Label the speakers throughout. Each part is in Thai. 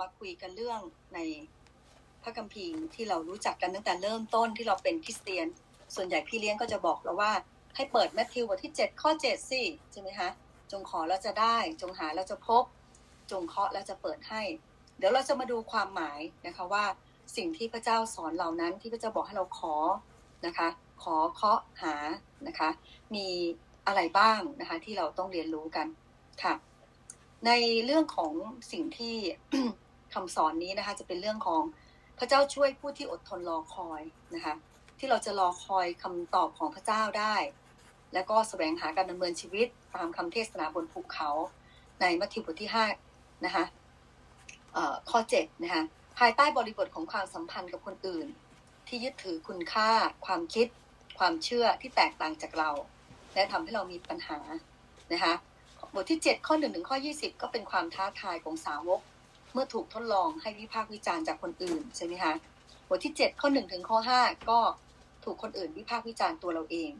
Speaker 1: มาคุยกันเรื่องในพระคัมภีร์ที่เรารู้จักกันตั้งแต่เริ่มต้นที่เราเป็นคริสเตียน ส่วนใหญ่พี่เลี้ยงก็จะบอกเราว่าให้เปิดแมทธิวบทที่ 7 ข้อ 7 สิใช่ไหมคะจงขอแล้วจะได้ จงหาแล้วจะพบ จงเคาะแล้วจะเปิดให้ เดี๋ยวเราจะมาดูความหมายนะคะว่าสิ่งที่พระเจ้าสอนเหล่านั้นที่พระเจ้าบอกให้เราขอนะคะ ขอเคาะหานะคะ มีอะไรบ้างนะคะที่เราต้องเรียนรู้กันค่ะ ในเรื่องของสิ่งที่คำสอนนี้นะคะ จะเป็นเรื่องของพระเจ้าช่วยผู้ที่อดทนรอคอยนะคะ ที่เราจะรอคอยคำตอบของพระเจ้าได้ แล้วก็แสวงหาการดำเนินชีวิตตามคำเทศนาบนภูเขา ในมัทธิวบทที่5นะคะเอ่อข้อ7นะคะภายใต้บริบทของความสัมพันธ์กับคนอื่น ที่ยึดถือคุณค่า ความคิด ความเชื่อที่แตกต่างจากเรา และทำให้เรามีปัญหานะคะ บทที่ 7 ข้อ1ถึงข้อ 20 ก็เป็นความท้าทายของสาวก เมื่อถูกทดลองให้วิพากษ์วิจารณ์จากคนอื่นใช่ไหมคะบทที่ 7 ข้อ1ถึงข้อ 5 ก็ถูกคนอื่นวิพากษ์วิจารณ์ตัวเราเอง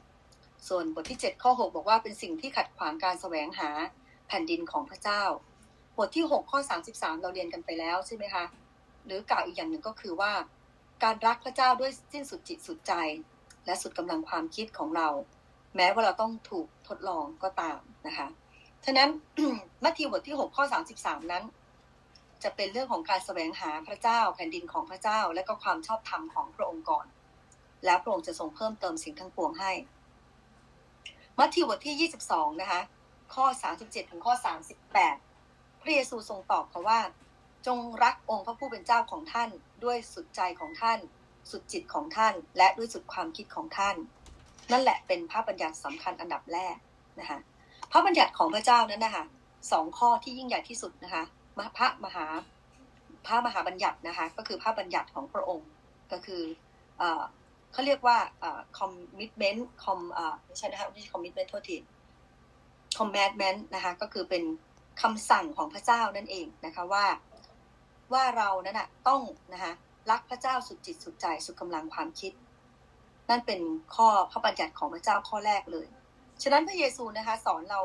Speaker 1: ส่วนบทที่ 7 ข้อ 6 บอกว่าเป็นสิ่งที่ขัดขวางการแสวงหาแผ่นดินของพระเจ้า บทที่ 6 ข้อ 33 เราเรียนกันไปแล้วใช่ไหมคะหรือกล่าวอีกอย่างหนึ่งก็คือว่า การรักพระเจ้าด้วยสิ้นสุดจิตสุดใจ และสุดกำลังความคิดของเรา แม้ว่าเราต้องถูกทดลองก็ตามนะคะ ฉะนั้นมัทธิวบทที่6ข้อ33นั้น จะเป็นเรื่องของการแสวงหาพระเจ้าแผ่นดินของพระเจ้า และก็ความชอบธรรมของพระองค์ก่อน แล้วพระองค์จะทรงเพิ่มเติมสิ่งทั้งปวงให้ มัทธิวบทที่22นะคะ ข้อ37ถึงข้อ38พระเยซูทรงตอบเขาว่า จงรักองค์พระผู้เป็นเจ้าของท่านด้วยสุดใจของท่าน สุดจิตของท่าน และด้วยสุดความคิดของท่าน นั่นแหละเป็นพระบัญญัติสำคัญอันดับแรกนะคะ พระบัญญัติของพระเจ้านั้นนะคะสองข้อที่ยิ่งใหญ่ที่สุดนะคะพระมหาพระมหาบัญญัตินะคะก็คือพระบัญญัติของพระองค์ก็คือเอ่อเขาเรียกว่าเอ่อ commitment com เอ่อไม่ใช่นะคะไม่ใช่ commitment โทษที commandment นะคะก็คือเป็นคำสั่งของพระเจ้านั่นเองนะคะว่าว่าเรานั้นนะต้องนะคะรักพระเจ้าสุดจิตสุดใจสุดกำลังความคิด นั่นเป็นข้อพระบัญญัติของพระเจ้าข้อแรกเลย ฉะนั้นพระเยซูนะคะ สอนเรา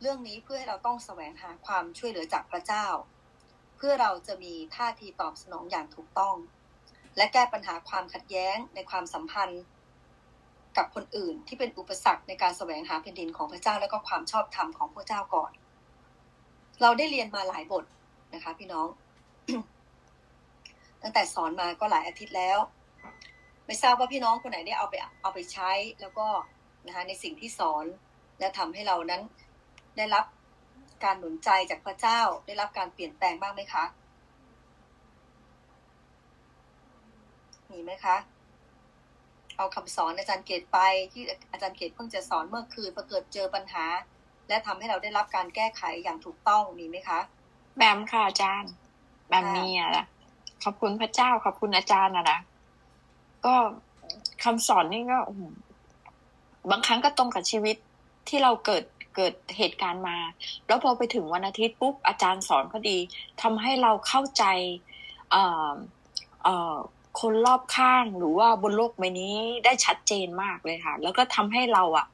Speaker 1: เรื่องนี้เพื่อให้เราต้องแสวงหาความช่วยเหลือจากพระเจ้า เพื่อเราจะมีท่าทีตอบสนองอย่างถูกต้อง และแก้ปัญหาความขัดแย้งในความสัมพันธ์ กับคนอื่นที่เป็นอุปสรรคในการแสวงหาแผ่นดินของพระเจ้าและก็ความชอบธรรมของพระเจ้าก่อน เราได้เรียนมาหลายบทนะคะ พี่น้อง ตั้งแต่สอนมาก็หลายอาทิตย์แล้ว ไม่ทราบว่าพี่น้องคนไหนได้เอาไปเอาไปใช้แล้วก็ นะคะในสิ่งที่สอนและทำให้เรานั้นได้รับการหนุนใจจากพระเจ้าได้รับการเปลี่ยนแปลงบ้างไหมคะ มีไหมคะ เอาคำสอนอาจารย์เกตไปที่อาจารย์เกตเพิ่งจะสอนเมื่อคืนพอเกิดเจอปัญหา และทำให้เราได้รับการแก้ไขอย่างถูกต้องมีไหมคะ
Speaker 2: แบมค่ะอาจารย์แบมมีอะนะขอบคุณพระเจ้าขอบคุณอาจารย์อะนะก็คำสอนนี่ก็อื้อหือ บางครั้งก็ตรงกับชีวิตที่เราเกิดเกิดเหตุการณ์มา แล้วพอไปถึงวันอาทิตย์ปุ๊บอาจารย์สอนพอดีทำให้เราเข้าใจคนรอบข้างหรือว่าบนโลกใบนี้ได้ชัดเจนมากเลยค่ะ แล้วก็ทำให้เราอะ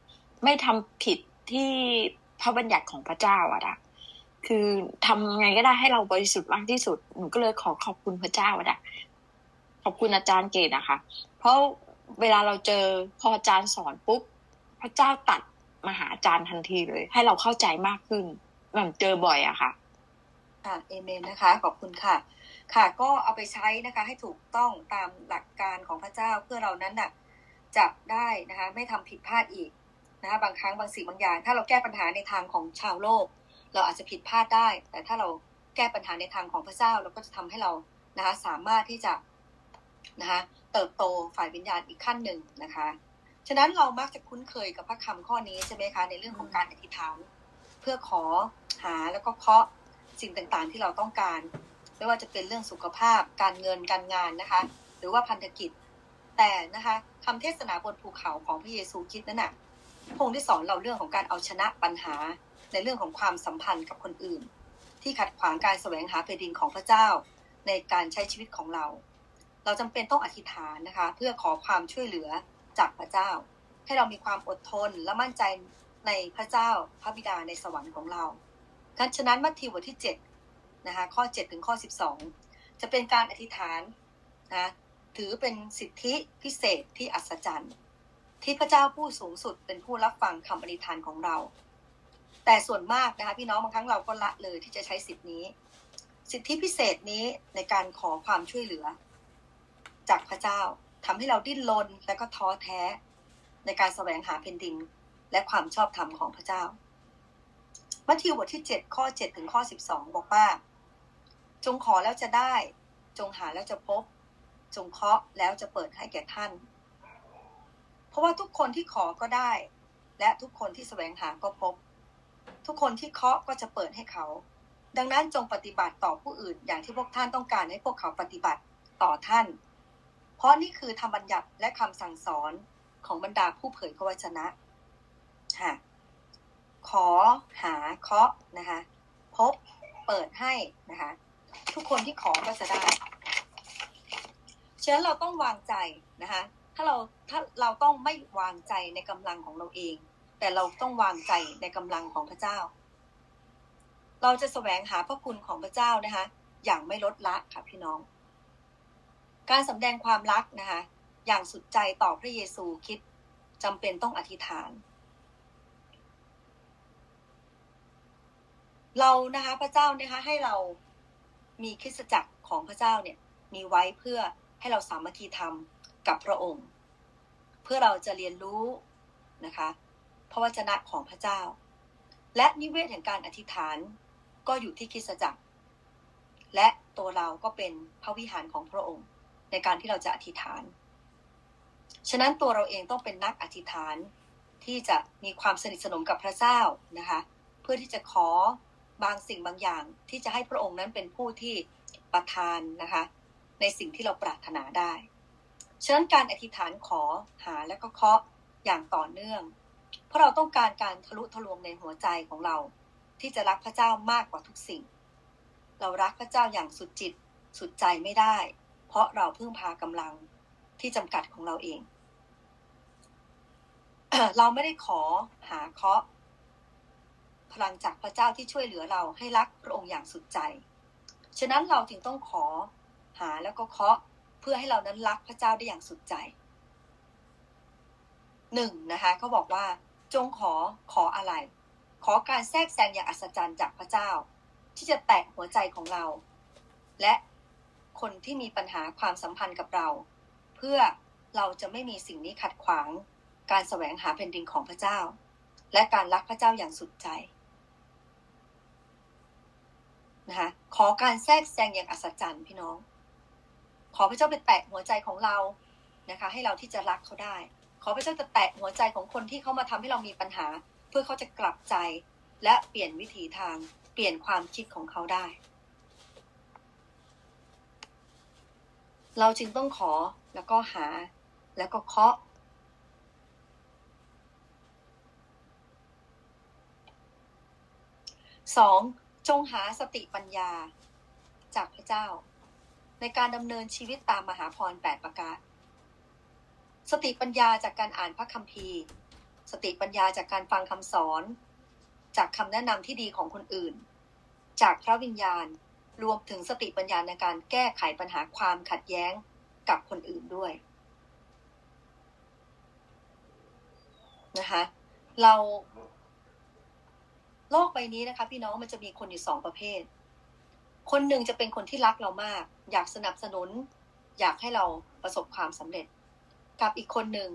Speaker 2: ไม่ทำผิดที่พระบัญญัติของพระเจ้าอะนะคือทำไงก็ได้ให้เราบริสุทธิ์มากที่สุดหนูก็เลยขอขอบคุณพระเจ้าอะนะขอบคุณอาจารย์เกตอะคะ เพราะเวลาเราเจอพออาจารย์สอนปุ๊บ พระเจ้าตัดมาหาอาจารย์ทันทีเลย ให้เราเข้าใจมากขึ้นแบบเจอบ่อยอะค่ะ
Speaker 1: ค่ะเอเมนนะคะ ขอบคุณค่ะ ค่ะ ก็เอาไปใช้นะคะ ให้ถูกต้องตามหลักการของพระเจ้าเพื่อเรานั้นน่ะจะได้นะคะ ไม่ทำผิดพลาดอีกนะคะ บางครั้งบางสิ่งบางอย่าง ถ้าเราแก้ปัญหาในทางของชาวโลก เราอาจจะผิดพลาดได้ แต่ถ้าเราแก้ปัญหาในทางของพระเจ้าเราก็จะทำให้เรานะคะ สามารถที่จะนะคะ เติบโตฝ่ายวิญญาณอีกขั้นหนึ่งนะคะ ฉะนั้นเรามักจะคุ้นเคยกับพระคำข้อนี้ใช่ไหมคะในเรื่องของการอธิษฐาน เพื่อขอหาแล้วก็เคาะสิ่งต่างๆที่เราต้องการ ไม่ว่าจะเป็นเรื่องสุขภาพ การเงินการงานนะคะ หรือว่าพันธกิจ แต่นะคะคำเทศนาบนภูเขาของพระเยซูคริดนั้นน่ะพระองค์ได้สอนเราเรื่องของการเอาชนะปัญหาในเรื่องของความสัมพันธ์กับคนอื่น ที่ขัดขวางการแสวงหาแผ่นดินของพระเจ้าในการใช้ชีวิตของเรา เราจำเป็นต้องอธิษฐานนะคะ เพื่อขอความช่วยเหลือ จากพระเจ้า ให้เรามีความอดทนและมั่นใจในพระเจ้าพระบิดาในสวรรค์ของเราฉะนั้นมัทธิวบทที่นะคะข้อ7ถึงข้อ 12 จะเป็นการอธิษฐานนะถือเป็นสิทธิพิเศษที่อัศจรรย์ ที่พระเจ้าผู้สูงสุดเป็นผู้รับฟังคำอธิษฐานของเรา แต่ส่วนมากนะคะพี่น้องบางครั้งเราก็ละเลยที่จะใช้สิทธินี้ สิทธิพิเศษนี้ในการขอความช่วยเหลือ จากพระเจ้า ทำให้เราดิ้นรนและก็ท้อแท้ในการแสวงหาแผ่นดิน และความชอบธรรมของพระเจ้า มัทธิวบทที่ 7 ข้อ 7 ถึงข้อ 12 บอกว่า จงขอแล้วจะได้ จงหาแล้วจะพบ จงเคาะแล้วจะเปิดให้แก่ท่าน เพราะว่าทุกคนที่ขอก็ได้ และทุกคนที่แสวงหาก็พบ ทุกคนที่เคาะก็จะเปิดให้เขา ดังนั้นจงปฏิบัติต่อผู้อื่นอย่างที่พวกท่านต้องการให้พวกเขาปฏิบัติต่อท่าน เพราะนี่คือธรรมบัญญัติและคำสั่งสอนของบรรดาผู้เผยพระวจนะค่ะขอหาเคาะนะคะพบเปิดให้นะคะทุกคนที่ขอก็จะได้ฉะนั้นเราต้องวางใจนะคะถ้าเราถ้าเราต้องไม่วางใจในกำลังของเราเอง แต่เราต้องวางใจในกำลังของพระเจ้า เราจะแสวงหาพระคุณของพระเจ้านะคะอย่างไม่ลดละค่ะพี่น้อง การสำแดงความรักนะคะ อย่างสุดใจต่อพระเยซูคิดจำเป็นต้องอธิษฐาน เรานะคะพระเจ้านะคะให้เรามีคริสตจักรของพระเจ้าเนี่ยมีไว้เพื่อให้เราสามัคคีธรรมกับพระองค์ เพื่อเราจะเรียนรู้นะคะพระวจนะของพระเจ้า และนิเวศแห่งการอธิษฐานก็อยู่ที่คริสตจักร และตัวเราก็เป็นพระวิหารของพระองค์ ในการที่เราจะอธิษฐาน ฉะนั้นตัวเราเองต้องเป็นนักอธิษฐานที่จะมีความสนิทสนมกับพระเจ้านะคะ เพื่อที่จะขอบางสิ่งบางอย่างที่จะให้พระองค์นั้นเป็นผู้ที่ประทานนะคะ ในสิ่งที่เราปรารถนาได้ ฉะนั้นการอธิษฐานขอหาและก็เคาะอย่างต่อเนื่อง เพราะเราต้องการการทะลุทะลวงในหัวใจของเรา ที่จะรักพระเจ้ามากกว่าทุกสิ่ง เรารักพระเจ้าอย่างสุดจิตสุดใจไม่ได้ เพราะเราเพึ่งพากำลังที่จำกัดของเราเอง เราไม่ได้ขอหาเคาะพลังจากพระเจ้าที่ช่วยเหลือเราให้รักพระองค์อย่างสุดใจ ฉะนั้นเราจึงต้องขอหาแล้วก็เคาะเพื่อให้เรานั้นรักพระเจ้าได้อย่างสุดใจหนึ่งนะคะเขาบอกว่า จงขอขออะไร ขอการแทรกแซงอย่างอัศจรรย์จากพระเจ้า ที่จะแตะหัวใจของเรา และ คนที่มีปัญหาความสัมพันธ์กับเรา เพื่อเราจะไม่มีสิ่งนี้ขัดขวาง การแสวงหาแผ่นดินของพระเจ้า และการรักพระเจ้าอย่างสุดใจนะคะขอการแทรกแซงอย่างอัศจรรย์พี่น้อง ขอพระเจ้าไปแตะหัวใจของเรานะคะ ให้เราที่จะรักเขาได้ ขอพระเจ้าจะแตะหัวใจของคนที่เขามาทำให้เรามีปัญหา เพื่อเขาจะกลับใจและเปลี่ยนวิถีทาง เปลี่ยนความคิดของเขาได้ เราจึงต้องขอแล้วก็หา แล้วก็เคาะสองจงหาสติปัญญา จากพระเจ้า ในการดำเนินชีวิตตามมหาพรแปดประการ สติปัญญาจากการอ่านพระคัมภีร์ สติปัญญาจากการฟังคำสอน จากคำแนะนำที่ดีของคนอื่น จากพระวิญญาณ รวมถึงสติปัญญาในการแก้ไขปัญหาความขัดแย้งกับคนอื่นด้วยนะคะเราโลกใบนี้นะคะ พี่น้องมันจะมีคนอยู่สองประเภท คนหนึ่งจะเป็นคนที่รักเรามาก อยากสนับสนุน อยากให้เราประสบความสำเร็จ กับอีกคนหนึ่ง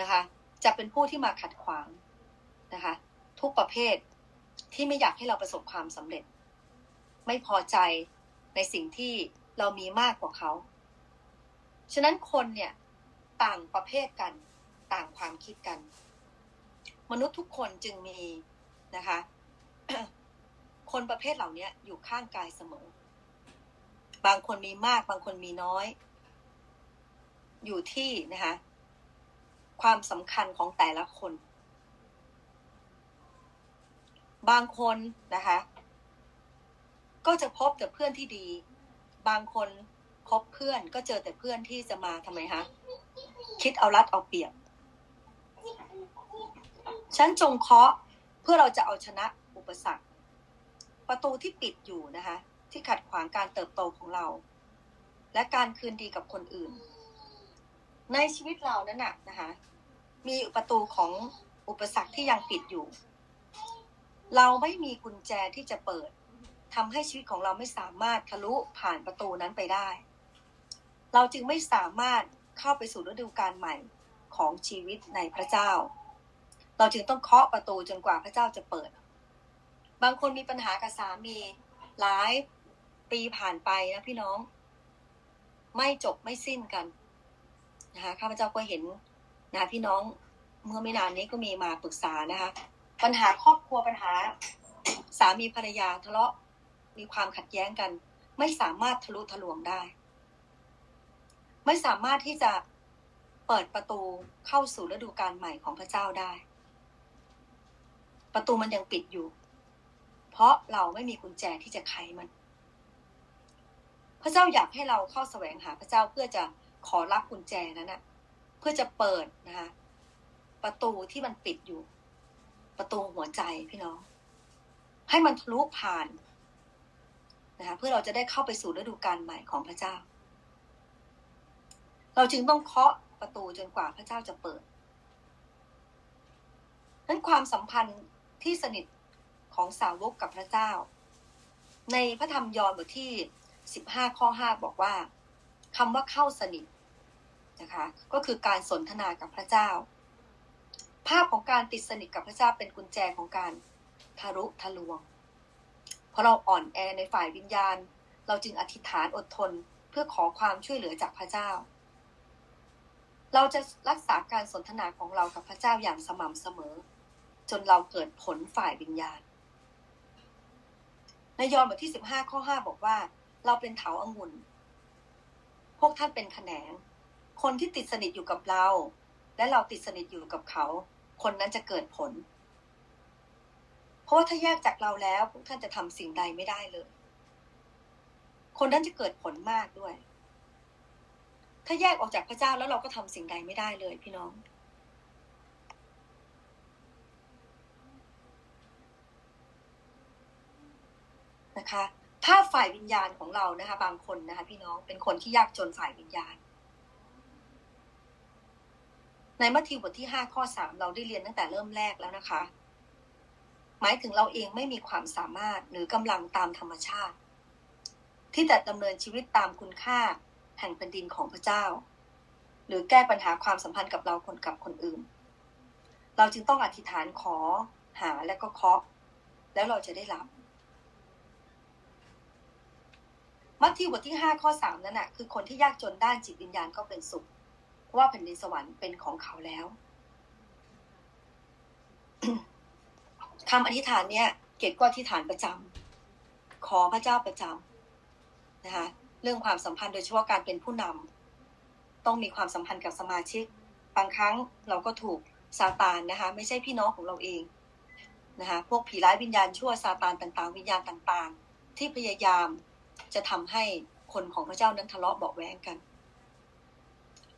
Speaker 1: นะคะ จะเป็นผู้ที่มาขัดขวางนะคะ ทุกประเภทที่ไม่อยากให้เราประสบความสำเร็จ ไม่พอใจในสิ่งที่เรามีมากกว่าเขา ฉะนั้นคนเนี่ยต่างประเภทกัน ต่างความคิดกัน มนุษย์ทุกคนจึงมีนะคะ คนประเภทเหล่านี้อยู่ข้างกายเสมอ บางคนมีมาก บางคนมีน้อย อยู่ที่นะคะ ความสำคัญของแต่ละคน บางคนนะคะ ก็จะพบแต่เพื่อนที่ดี บางคนคบเพื่อนก็เจอแต่เพื่อนที่จะมาทำไมคะคิดเอารัดเอาเปรียบ ฉันจงเคาะเพื่อเราจะเอาชนะอุปสรรค ประตูที่ปิดอยู่นะคะ ที่ขัดขวางการเติบโตของเรา และการคืนดีกับคนอื่น ในชีวิตเรานั้นน่ะนะคะมีประตูของอุปสรรคที่ยังปิดอยู่ เราไม่มีกุญแจที่จะเปิด ทำให้ชีวิตของเราไม่สามารถทะลุผ่านประตูนั้นไปได้ เราจึงไม่สามารถเข้าไปสู่ฤดูกาลใหม่ของชีวิตในพระเจ้า เราจึงต้องเคาะประตูจนกว่าพระเจ้าจะเปิด บางคนมีปัญหากับสามีหลายปีผ่านไปนะพี่น้อง ไม่จบไม่สิ้นกันนะคะข้าพเจ้าก็เห็นนะพี่น้องเมื่อไม่นานนี้ก็มีมาปรึกษานะคะ ปัญหาครอบครัวปัญหา สามีภรรยาทะเลาะ มีความขัดแย้งกัน ไม่สามารถทะลุทะลวงได้ ไม่สามารถที่จะเปิดประตูเข้าสู่ฤดูกาลใหม่ของพระเจ้าได้ ประตูมันยังปิดอยู่ เพราะเราไม่มีกุญแจที่จะไขมัน พระเจ้าอยากให้เราเข้าแสวงหาพระเจ้าเพื่อจะขอรับกุญแจนั้นนะเพื่อจะเปิดนะคะประตูที่มันปิดอยู่ ประตูหัวใจพี่น้อง ให้มันทะลุผ่าน นะคะเพื่อเราจะได้เข้าไปสู่ฤดูกาลใหม่ของพระเจ้า เราจึงต้องเคาะประตูจนกว่าพระเจ้าจะเปิดนั้นความสัมพันธ์ที่สนิทของสาวกกับพระเจ้า ในพระธรรมยอห์นบทที่ 15 ข้อ 5 บอกว่าคำว่าเข้าสนิทนะคะก็คือการสนทนากับพระเจ้า ภาพของการติดสนิทกับพระเจ้าเป็นกุญแจของการทะลุทะลวง เพราะเราอ่อนแอในฝ่ายวิญญาณ เราจึงอธิษฐานอดทนเพื่อขอความช่วยเหลือจากพระเจ้า เราจะรักษาการสนทนาของเรากับพระเจ้าอย่างสม่ำเสมอ จนเราเกิดผลฝ่ายวิญญาณ ในยอห์นบทที่15ข้อ5บอกว่า เราเป็นเถาองุ่นพวกท่านเป็นแขนง คนที่ติดสนิทอยู่กับเรา และเราติดสนิทอยู่กับเขา คนนั้นจะเกิดผล เพราะว่าถ้าแยกจากเราแล้วพวกท่านจะทำสิ่งใดไม่ได้เลย คนนั้นจะเกิดผลมากด้วย ถ้าแยกออกจากพระเจ้าแล้วเราก็ทำสิ่งใดไม่ได้เลย พี่น้อง นะคะภาพฝ่ายวิญญาณของเรานะคะ บางคนนะคะ พี่น้องเป็นคนที่ยากจนฝ่ายวิญญาณ ในมัทธิวบทที่ห้าข้อสามเราได้เรียนตั้งแต่เริ่มแรกแล้วนะคะ หมายถึงเราเองไม่มีความสามารถหรือกำลังตามธรรมชาติ ที่จะดำเนินชีวิตตามคุณค่าแห่งแผ่นดินของพระเจ้า หรือแก้ปัญหาความสัมพันธ์กับเราคนกับคนอื่น เราจึงต้องอธิษฐานขอหาและก็เคาะ แล้วเราจะได้รับมัทธิวบทที่ห้าข้อสามนั่นน่ะคือคนที่ยากจนด้านจิตวิญญาณก็เป็นสุข เพราะว่าแผ่นดินสวรรค์เป็นของเขาแล้ว คำอธิษฐานเนี่ยเกดก็อธิษฐานประจำขอพระเจ้าประจำนะคะเรื่องความสัมพันธ์โดยเฉพาะการเป็นผู้นำต้องมีความสัมพันธ์กับสมาชิก บางครั้งเราก็ถูกซาตานนะคะไม่ใช่พี่น้องของเราเองนะคะพวกผีร้ายวิญญาณชั่วซาตานต่างๆ วิญญาณต่างๆ ที่พยายามจะทำให้คนของพระเจ้านั้นทะเลาะเบาะแว้งกัน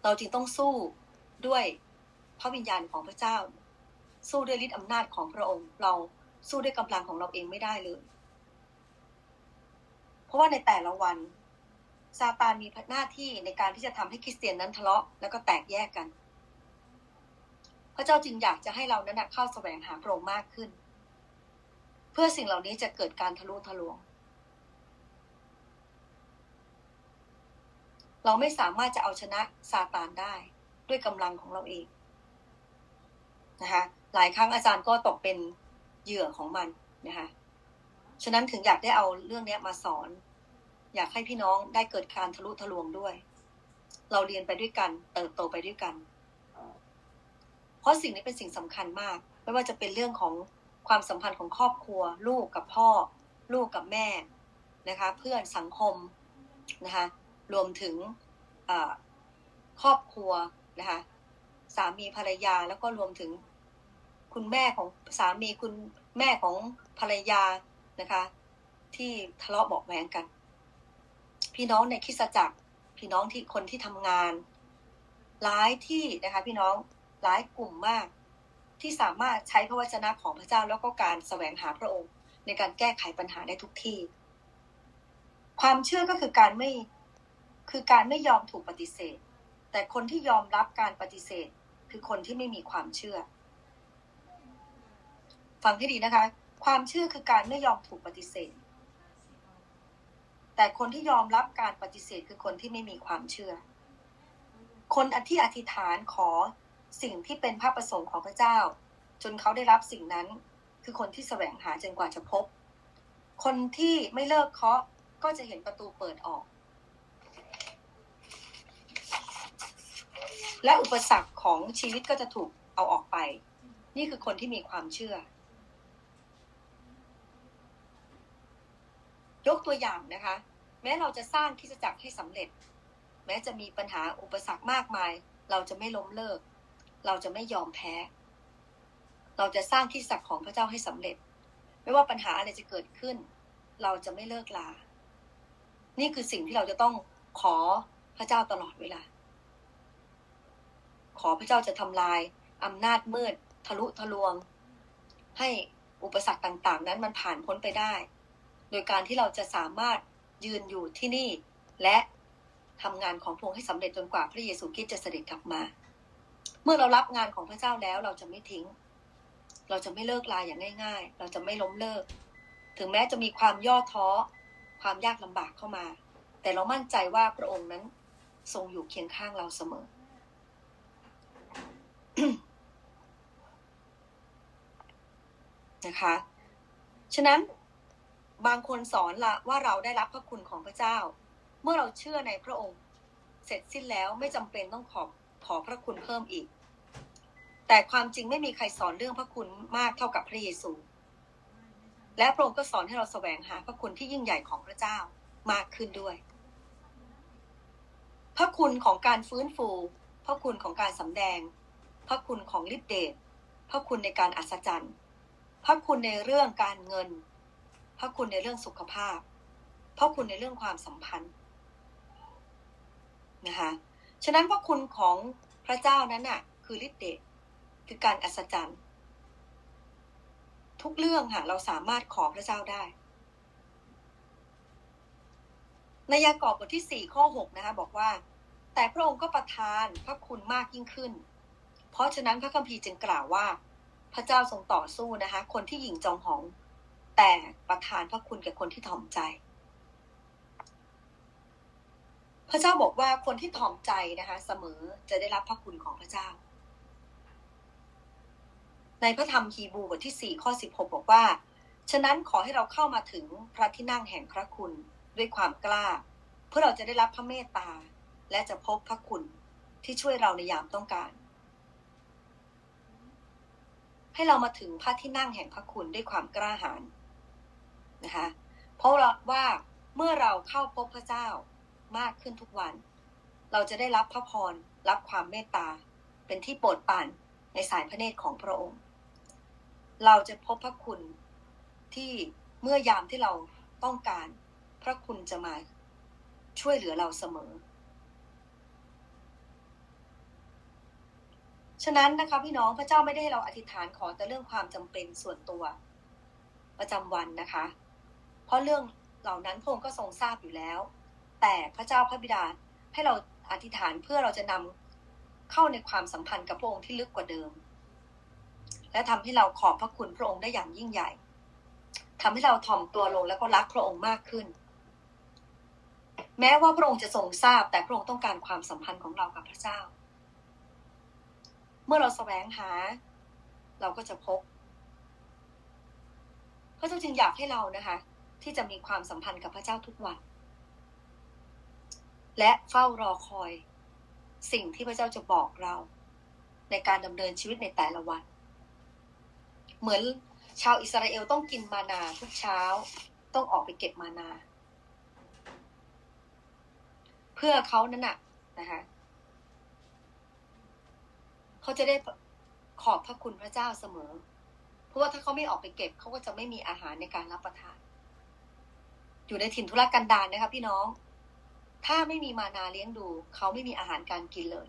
Speaker 1: เราจึงต้องสู้ด้วยพระวิญญาณของพระเจ้า สู้ด้วยฤทธิอำนาจของพระองค์ เราสู้ด้วยกำลังของเราเองไม่ได้เลย เพราะว่าในแต่ละวันซาตานมีหน้าที่ในการที่จะทำให้คริสเตียนนั้นทะเลาะแล้วก็แตกแยกกัน พระเจ้าจึงอยากจะให้เรานั้นเข้าแสวงหาพระองค์มากขึ้น เพื่อสิ่งเหล่านี้จะเกิดการทะลุทะลวง เราไม่สามารถจะเอาชนะซาตานได้ด้วยกำลังของเราเองนะคะ หลายครั้งอาจารย์ก็ตกเป็นเหยื่อของมันนะคะฉะนั้นถึงอยากได้เอาเรื่องนี้มาสอน อยากให้พี่น้องได้เกิดการทะลุทะลวงด้วย เราเรียนไปด้วยกัน เติบโตไปด้วยกัน เพราะสิ่งนี้เป็นสิ่งสำคัญมาก ไม่ว่าจะเป็นเรื่องของความสัมพันธ์ของครอบครัว ลูกกับพ่อ ลูกกับแม่นะคะ เพื่อนสังคมนะคะ รวมถึงครอบครัวนะคะสามีภรรยาแล้วก็รวมถึง คุณแม่ของสามีคุณแม่ของภรรยานะคะ ที่ทะเลาะเบาะแวงกัน พี่น้องในคริสตจักร พี่น้องที่คนที่ทำงาน หลายที่นะคะ พี่น้องหลายกลุ่มมาก ที่สามารถใช้พระวจนะของพระเจ้าแล้วก็การแสวงหาพระองค์ ในการแก้ไขปัญหาได้ทุกที่ ความเชื่อก็คือการไม่คือการไม่ยอมถูกปฏิเสธ แต่คนที่ยอมรับการปฏิเสธ คือคนที่ไม่มีความเชื่อ ฟังให้ดีนะคะ ความเชื่อคือการไม่ยอมถูกปฏิเสธ แต่คนที่ยอมรับการปฏิเสธคือคนที่ไม่มีความเชื่อ คนที่อธิษฐานขอสิ่งที่เป็นพระประสงค์ของพระเจ้า จนเขาได้รับสิ่งนั้น คือคนที่แสวงหาจนกว่าจะพบ คนที่ไม่เลิกเคาะก็จะเห็นประตูเปิดออก และอุปสรรคของชีวิตก็จะถูกเอาออกไป นี่คือคนที่มีความเชื่อ ยกตัวอย่างนะคะ แม้เราจะสร้างคริสตจักรให้สำเร็จ แม้จะมีปัญหาอุปสรรคมากมาย เราจะไม่ล้มเลิก เราจะไม่ยอมแพ้ เราจะสร้างคริสตจักรของพระเจ้าให้สำเร็จ ไม่ว่าปัญหาอะไรจะเกิดขึ้น เราจะไม่เลิกลา นี่คือสิ่งที่เราจะต้องขอพระเจ้าตลอดเวลา ขอพระเจ้าจะทำลายอำนาจมืด ทะลุทะลวง ให้อุปสรรคต่าง ๆ นั้นมันผ่านพ้นไปได้ โดยการที่เราจะสามารถยืนอยู่ที่นี่ และทำงานของพระองค์ให้สำเร็จจนกว่าพระเยซูคริสต์จะเสด็จกลับมา เมื่อเรารับงานของพระเจ้าแล้วเราจะไม่ทิ้ง เราจะไม่เลิกลาอย่างง่าย ๆ เราจะไม่ล้มเลิก ถึงแม้จะมีความย่อท้อ ความยากลำบากเข้ามา แต่เรามั่นใจว่าพระองค์นั้นทรงอยู่เคียงข้างเราเสมอ นะคะ ฉะนั้น บางคนสอนละว่าเราได้รับพระคุณของพระเจ้า เมื่อเราเชื่อในพระองค์ เสร็จสิ้นแล้วไม่จำเป็นต้องขอขอพระคุณเพิ่มอีก แต่ความจริงไม่มีใครสอนเรื่องพระคุณมากเท่ากับพระเยซู และพระองค์ก็สอนให้เราแสวงหาพระคุณที่ยิ่งใหญ่ของพระเจ้ามากขึ้นด้วย พระคุณของการฟื้นฟู พระคุณของการสำแดง พระคุณของฤทธิเดชพระคุณในการอัศจรรย์ พระคุณในเรื่องการเงิน พระคุณในเรื่องสุขภาพ พระคุณในเรื่องความสัมพันธ์นะคะฉะนั้นพระคุณของพระเจ้านั้นน่ะ คือฤทธิ์เดชคือการอัศจรรย์ ทุกเรื่องค่ะเราสามารถขอพระเจ้าได้ ในยากอบบทที่สี่ข้อหกนะคะบอกว่า แต่พระองค์ก็ประทานพระคุณมากยิ่งขึ้น เพราะฉะนั้นพระคัมภีร์จึงกล่าวว่า พระเจ้าทรงต่อสู้นะคะ คนที่หยิ่งจองหอง แต่ประทานพระคุณแก่คนที่ถ่อมใจ พระเจ้าบอกว่าคนที่ถ่อมใจนะคะ เสมอจะได้รับพระคุณของพระเจ้า ในพระธรรมฮีบรูบทที่4ข้อ16บอกว่า ฉะนั้นขอให้เราเข้ามาถึงพระที่นั่งแห่งพระคุณด้วยความกล้า เพื่อเราจะได้รับพระเมตตา และจะพบพระคุณที่ช่วยเราในยามต้องการให้เรามาถึงพระที่นั่งแห่งพระคุณด้วยความกล้าหาญ นะคะ เพราะว่าเมื่อเราเข้าพบพระเจ้ามากขึ้นทุกวัน เราจะได้รับพระพร รับความเมตตา เป็นที่โปรดปรานในสายพระเนตรของพระองค์ เราจะพบพระคุณที่เมื่อยามที่เราต้องการพระคุณจะมาช่วยเหลือเราเสมอ ฉะนั้นนะคะพี่น้องพระเจ้าไม่ได้ให้เราอธิษฐานขอแต่เรื่องความจำเป็นส่วนตัว ประจำวันนะคะ เพราะเรื่องเหล่านั้นพระองค์ก็ทรงทราบอยู่แล้ว แต่พระเจ้าพระบิดาให้เราอธิษฐานเพื่อเราจะนำเข้าในความสัมพันธ์กับพระองค์ที่ลึกกว่าเดิม และทำให้เราขอบพระคุณพระองค์ได้อย่างยิ่งใหญ่ทำให้เราถ่อมตัวลงแล้วก็รักพระองค์มากขึ้น แม้ว่าพระองค์จะทรงทราบ แต่พระองค์ต้องการความสัมพันธ์ของเรากับพระเจ้า เมื่อเราแสวงหา เราก็จะพบพระเจ้าจึงอยากให้เรานะคะ ที่จะมีความสัมพันธ์กับพระเจ้าทุกวัน และเฝ้ารอคอย สิ่งที่พระเจ้าจะบอกเรา ในการดำเนินชีวิตในแต่ละวัน เหมือนชาวอิสราเอลต้องกินมานาทุกเช้า ต้องออกไปเก็บมานา เพื่อเขานั้นน่ะนะคะเขาจะได้ขอบพระคุณพระเจ้าเสมอ เพราะว่าถ้าเขาไม่ออกไปเก็บเขาก็จะไม่มีอาหารในการรับประทาน อยู่ในถิ่นทุรกันดารนะคะพี่น้อง ถ้าไม่มีมานาเลี้ยงดู เขาไม่มีอาหารการกินเลย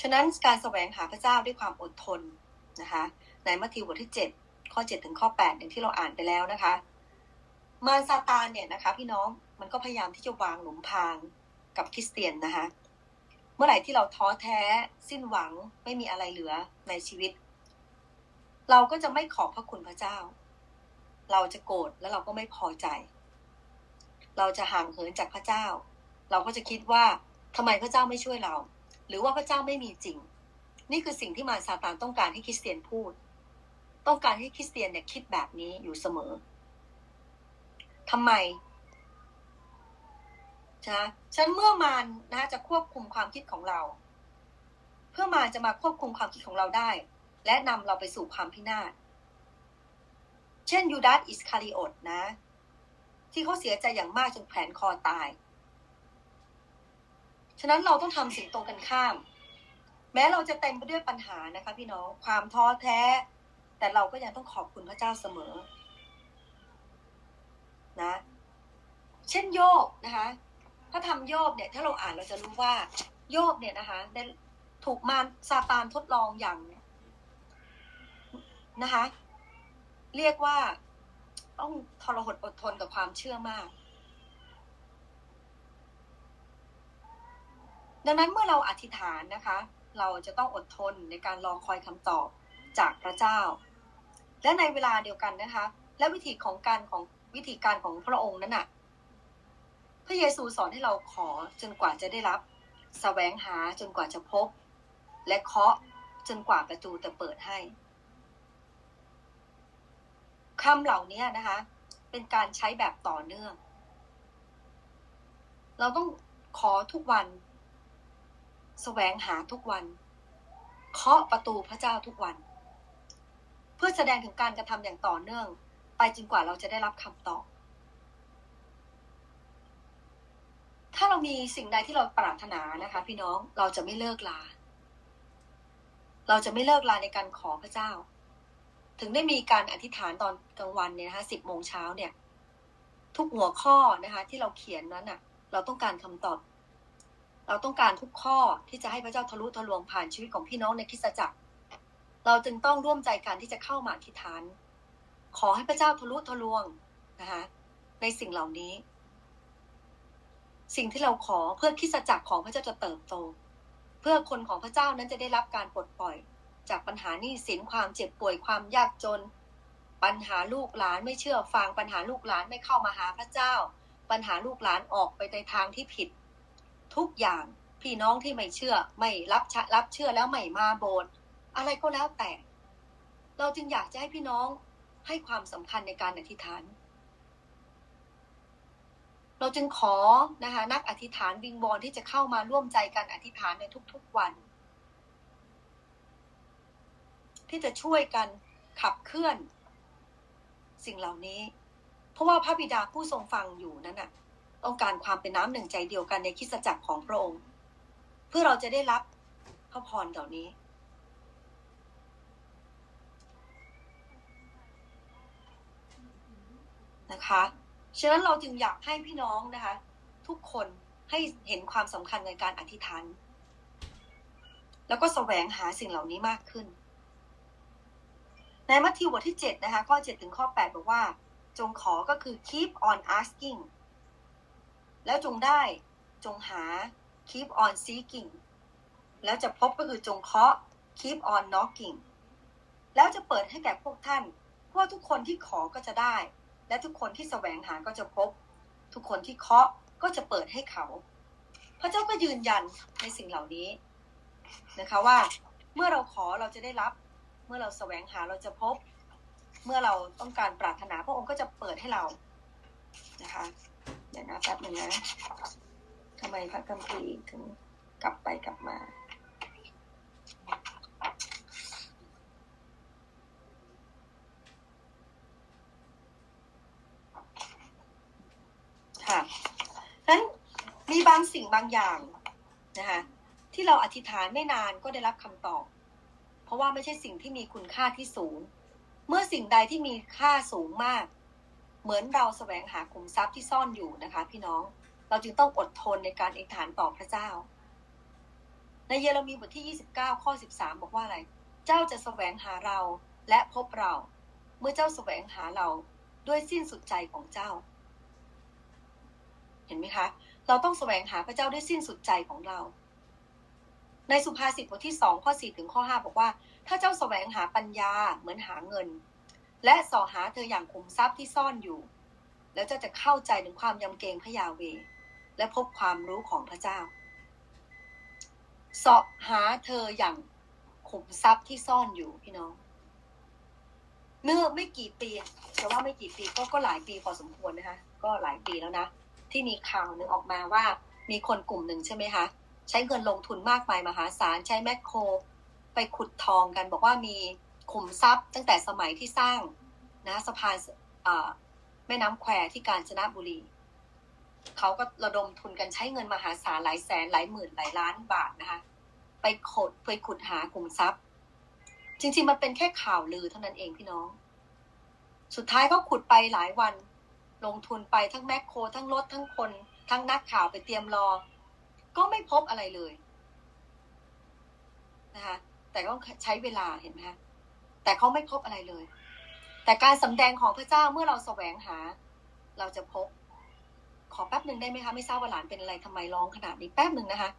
Speaker 1: ฉะนั้นการแสวงหาพระเจ้าด้วยความอดทนนะคะในมัทธิวบทที่ 7 ข้อ 7 ถึงข้อ8อย่างที่เราอ่านไปแล้วนะคะ มารซาตานเนี่ยนะคะ พี่น้องมันก็พยายามที่จะวางหลุมพรางกับคริสเตียนนะคะ เมื่อไหร่ที่เราท้อแท้ สิ้นหวังไม่มีอะไรเหลือในชีวิต เราก็จะไม่ขอบพระคุณพระเจ้า เราจะโกรธแล้วเราก็ไม่พอใจ เราจะห่างเหินจากพระเจ้า เราก็จะคิดว่าทำไมพระเจ้าไม่ช่วยเรา หรือว่าพระเจ้าไม่มีจริง นี่คือสิ่งที่มารซาตานต้องการให้คริสเตียนพูด ต้องการให้คริสเตียนเนี่ยคิดแบบนี้อยู่เสมอทำไมนะฉันเมื่อมารนะจะควบคุมความคิดของเรา เพื่อมารจะมาควบคุมความคิดของเราได้ และนำเราไปสู่ความพินาศ เช่นยูดาสอิสคาริโอตนะ ที่เขาเสียใจอย่างมากจนแขวนคอตาย ฉะนั้นเราต้องทำสิ่งตรงกันข้าม แม้เราจะเต็มไปด้วยปัญหานะคะ พี่น้องความท้อแท้ แต่เราก็ยังต้องขอบคุณพระเจ้าเสมอ นะ เช่นโยบนะคะถ้าทำโยบเนี่ย ถ้าเราอ่านเราจะรู้ว่า โยบเนี่ยนะคะได้ถูกมารซาตานทดลองอย่างนะคะ เรียกว่า ต้องทรหดอดทนกับความเชื่อมาก ดังนั้นเมื่อเราอธิษฐานนะคะ เราจะต้องอดทนในการรอคอยคำตอบจากพระเจ้า และในเวลาเดียวกันนะคะ และวิธีของการของวิธีการของพระองค์นั้นน่ะ พระเยซูสอนให้เราขอจนกว่าจะได้รับสแสวงหาจนกว่าจะพบ และเคาะจนกว่าประตูจะเปิดให้ คำเหล่านี้นะคะ เป็นการใช้แบบต่อเนื่อง เราต้องขอทุกวันแสวงหาทุกวัน เคาะประตูพระเจ้าทุกวัน เพื่อแสดงถึงการกระทำอย่างต่อเนื่อง ไปจนกว่าเราจะได้รับคำตอบ ถ้าเรามีสิ่งใดที่เราปรารถนานะคะ พี่น้องเราจะไม่เลิกลา เราจะไม่เลิกลาในการขอพระเจ้า ถึงได้มีการอธิษฐานตอนกลางวันเนี่ยนะคะสิบโมงเช้าเนี่ย ทุกหัวข้อนะคะ ที่เราเขียนนั้นอะ เราต้องการคำตอบ เราต้องการทุกข้อที่จะให้พระเจ้าทะลุทะลวงผ่านชีวิตของพี่น้องในคริสตจักร เราจึงต้องร่วมใจกันที่จะเข้ามาอธิษฐาน ขอให้พระเจ้าทะลุทะลวงนะคะในสิ่งเหล่านี้ สิ่งที่เราขอเพื่อคริสตจักรของพระเจ้าจะเติบโต เพื่อคนของพระเจ้านั้นจะได้รับการปลดปล่อย จากปัญหาหนี้สินความเจ็บป่วยความยากจน ปัญหาลูกหลานไม่เชื่อฟังปัญหาลูกหลานไม่เข้ามาหาพระเจ้า ปัญหาลูกหลานออกไปในทางที่ผิด ทุกอย่างพี่น้องที่ไม่เชื่อไม่รับชะรับเชื่อแล้วไม่มาโบสถ์อะไรก็แล้วแต่ เราจึงอยากจะให้พี่น้องให้ความสำคัญในการอธิษฐาน เราจึงขอนะคะนักอธิษฐานวิงบอลที่จะเข้ามาร่วมใจกันอธิษฐานในทุกๆวัน ที่จะช่วยกันขับเคลื่อน สิ่งเหล่านี้ เพราะว่าพระบิดาผู้ทรงฟังอยู่นั้นน่ะ ต้องการความเป็นน้ำหนึ่งใจเดียวกันในคิสจักรของพระองค์ เพื่อเราจะได้รับพระพรเหล่านี้ นะคะ ฉะนั้นเราจึงอยากให้พี่น้องนะคะ ทุกคนให้เห็นความสำคัญในการอธิษฐาน แล้วก็แสวงหาสิ่งเหล่านี้มากขึ้น ในมัทธิวบทที่ 7 นะคะ ข้อ 7 ถึงข้อ 8 บอกว่า จงขอก็คือ keep on asking แล้วจงได้จงหา keep on seeking แล้วจะพบก็คือจงเคาะ keep on knocking แล้วจะเปิดให้แก่พวกท่านเพราะว่าทุกคนที่ขอก็จะได้ และทุกคนที่แสวงหาก็จะพบ ทุกคนที่เคาะก็จะเปิดให้เขา พระเจ้าก็ยืนยันในสิ่งเหล่านี้นะคะว่า เมื่อเราขอเราจะได้รับ มื่อเราแสวงหาเราจะพบ เมื่อเราต้องการปรารถนาพระองค์ก็จะเปิดให้เรานะคะเดี๋ยวนะแป๊บหนึ่งนะทำไมพระคัมภีร์ถึงกลับไปกลับมาค่ะนั้นมีบางสิ่งบางอย่างนะคะที่เราอธิษฐานไม่นานก็ได้รับคำตอบ ราะว่าไม่ใช่สิ่งที่มีคุณค่าที่สูง เมื่อสิ่งใดที่มีค่าสูงมาก เหมือนเราแสวงหาขุมทรัพย์ที่ซ่อนอยู่นะคะ พี่น้อง เราจึงต้องอดทนในการอธิฐานต่อพระเจ้า ในเยเรมีบทที่ 29 ข้อ 13 บอกว่าอะไร เจ้าจะแสวงหาเราและพบเรา เมื่อเจ้าแสวงหาเราด้วยสิ้นสุดใจของเจ้า เห็นไหมคะ เราต้องแสวงหาพระเจ้าด้วยสิ้นสุดใจของเรา ในสุภาษิตบทที่สองข้อสี่ถึงข้อห้าบอกว่า ถ้าเจ้าแสวงหาปัญญาเหมือนหาเงิน และเสอหาเธออย่างขุมทรัพย์ที่ซ่อนอยู่ แล้วเจ้าจะเข้าใจถึงความยำเกรงพระยาเว และพบความรู้ของพระเจ้าสาะหาเธออย่างขุมทรัพย์ที่ซ่อนอยู่พี่น้อง เมื่อไม่กี่ปีจะว่าไม่กี่ปีก็ก็หลายปีพอสมควรนะคะ ก็หลายปีแล้วนะ ที่มีข่าวหนึ่งออกมาว่ามีคนกลุ่มหนึ่งใช่ไหมคะ ใช้เงินลงทุนมากมายมหาศาลใช้แมคโคร ไปขุดทองกัน บอกว่ามีขุมทรัพย์ ตั้งแต่สมัยที่สร้างนะสะพานแม่น้ำแควที่กาญจนบุรีเขาก็ระดมทุนกันใช้เงินมหาศาลหลายแสนหลายหมื่นหลายล้านบาทนะคะ ไปขดไปขุดหาขุมทรัพย์ จริง ๆ มันเป็นแค่ข่าวลือเท่านั้นเองพี่น้อง สุดท้ายก็ขุดไปหลายวัน ลงทุนไปทั้งแมคโคร ทั้งรถทั้งคน ทั้งนักข่าวไปเตรียมรอ ก็ไม่พบอะไรเลยนะคะแต่ก็ใช้เวลาเห็นไหมคะแต่เขาไม่พบอะไรเลย แต่การสำแดงของพระเจ้าเมื่อเราแสวงหา เราจะพบ ขอแป๊บหนึ่งได้ไหมคะ ไม่ทราบว่าหลานเป็นอะไรทำไมร้องขนาดนี้แป๊บหนึ่งนะคะ